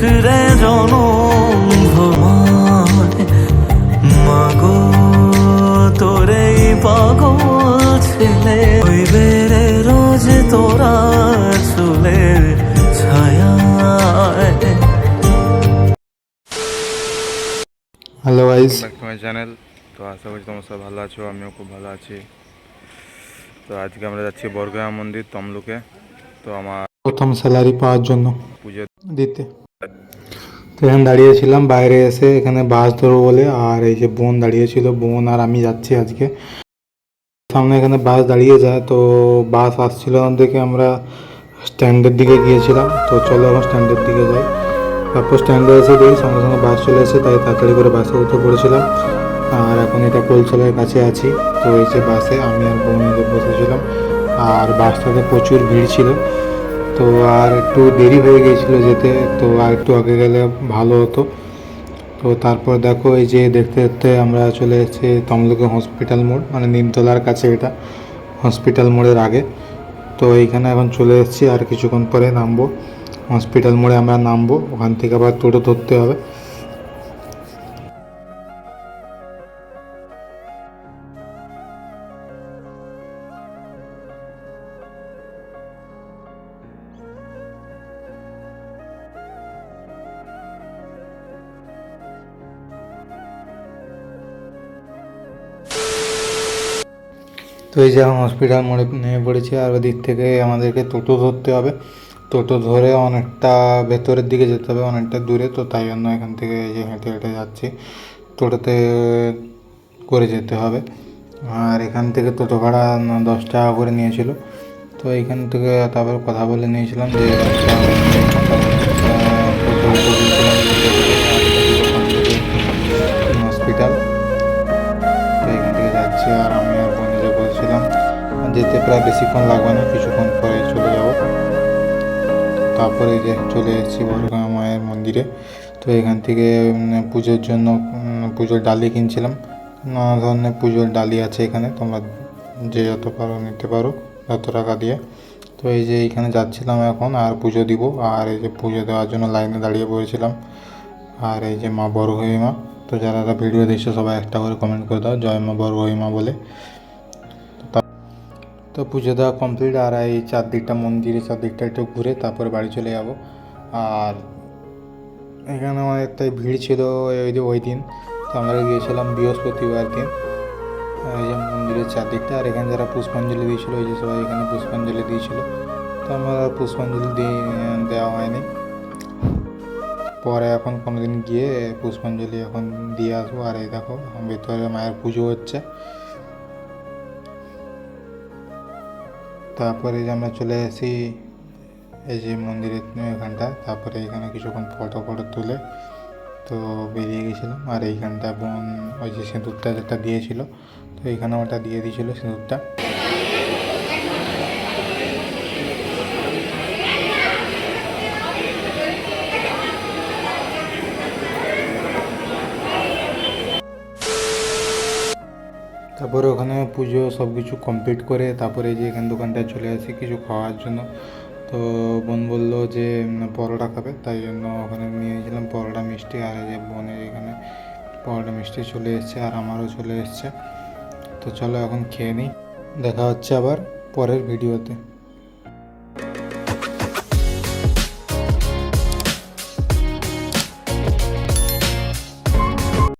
বিসরে জনম ভবায় মাগো তোরে পাগল ছেলে হইবে রে রোজ তোরা চুলের ছায়া হ্যালো গাইস চ্যানেল তো আশা করছি তোমরা সব ভালো আছো আমিও খুব ভালো আছি। তো আজকে আমরা যাচ্ছি বরগয়া মন্দির তমলুকে। তো আমার প্রথম স্যালারি পাওয়ার জন্য। পুজো দিতে। তো এখানে দাঁড়িয়েছিলাম বাইরে এসে এখানে বাস ধরবো বলে, আর এই যে বোন দাঁড়িয়েছিল বোন আর আমি যাচ্ছি আজকে। সামনে এখানে বাস দাঁড়িয়ে যায়, তো বাস আসছিল দেখে আমরা স্ট্যান্ডের দিকে গিয়েছিলাম। তো চলো এখন স্ট্যান্ডের দিকে যাই। তারপর স্ট্যান্ডে এসে দেখি সঙ্গে সঙ্গে বাস চলে এসে তাই তাড়াতাড়ি করে বাসে উঠে পড়েছিলাম। আর এখন এটা কোলতলার কাছে আছি, তো এই যে বাসে আমি আর বোন বসেছিলাম। আর বাসটাতে প্রচুর ভিড় ছিল। তো আর একটু দেরি হয়ে গিয়েছিল যেতে, তো আর একটু আগে গেলে ভালো হতো। তো তারপর দেখো এই যে দেখতে দেখতে আমরা চলে এসেছি তমলুকে হসপিটাল মোড় মানে নিমতলার কাছে এটা হসপিটাল মোড়ের আগে। তো এইখানে এখন চলে এসেছি আর কিছুক্ষণ পরে নামবো। হসপিটাল মোড়ে আমরা নামবো, ওখান থেকে আবার টোটো ধরতে হবে। তো এই যে এখন হসপিটাল মোড়ে নেমে পড়েছি, আর ওদিক থেকে আমাদেরকে টোটো ধরতে হবে। টোটো ধরে অনেকটা ভেতরের দিকে যেতে হবে, অনেকটা দূরে। তো তাই জন্য এখান থেকে যে হেঁটে হেঁটে যাচ্ছি, টোটোতে করে যেতে হবে। আর এখান থেকে টোটো ভাড়া দশ টাকা করে নিয়েছিল। তো এইখান থেকে তারপর কথা বলে নিয়েছিলাম যে টোটো প্রায় বেশিক্ষণ লাগবে না, কিছুক্ষণ পরে চলে যাব। তারপরে যে চলে এসেছি বড়গাঁ মায়ের মন্দিরে। তো এখান থেকে পুজোর জন্য পুজোর ডালি কিনছিলাম। নানা ধরনের পুজোর ডালি আছে এখানে, তোমরা যে যত পারো নিতে পারো যত টাকা দিয়ে। তো এই যে এইখানে যাচ্ছিলাম এখন, আর পুজো দিব, আর এই যে পুজো দেওয়ার জন্য লাইনে দাঁড়িয়ে পড়েছিলাম। আর এই যে মা বড় মা তো যারা ভিডিও দেখছ, সবাই একটা করে কমেন্ট করে দাও, জয় মা বড় মা বলে। তো পুজো দেওয়া কমপ্লিট আর এই চারদিকটা মন্দিরে চারদিকটা একটু ঘুরে তারপরে বাড়ি চলে যাব। আর এখানে অনেকটাই ভিড় ছিল ওই ওই দিন। তো আমরা গিয়েছিলাম বৃহস্পতিবার দিন। এই যে মন্দিরের চারদিকটা, আর এখানে যারা পুষ্পাঞ্জলি দিয়েছিল, ওই যে সবাই এখানে পুষ্পাঞ্জলি দিয়েছিল। তো আমরা পুষ্পাঞ্জলি দিয়ে দেওয়া হয়নি। পরে এখন কোনোদিন গিয়ে পুষ্পাঞ্জলি এখন দিয়ে আসব। আর এই দেখো, ভেতরে মায়ের পুজো হচ্ছে। তারপরে যে আমরা চলে আসি এই যে মন্দিরের এখানটা, তারপরে এখানে কিছুক্ষণ ফটো ফটো তুলে তো বেরিয়ে গেছিলাম। আর এইখানটা বোন, ওই যে সিঁদুরটা যেটা দিয়েছিল, তো এইখানে ওটা দিয়ে দিয়েছিলো সিঁদুরটা। তারপরে ওখানে পুজো সব কিছু কমপ্লিট করে তারপরে যে এখানে দোকানটায় চলে আসি কিছু খাওয়ার জন্য। তো বোন বলল যে পরোটা খাবে। তাই জন্য ওখানে নিয়ে গেছিলাম পরোটা, মিষ্টি আর যে বোনের এখানে পরোটা, মিষ্টি চলে এসছে আর আমারও চলে এসছে। তো চলো এখন খেয়ে নিই। দেখা হচ্ছে আবার পরের ভিডিওতে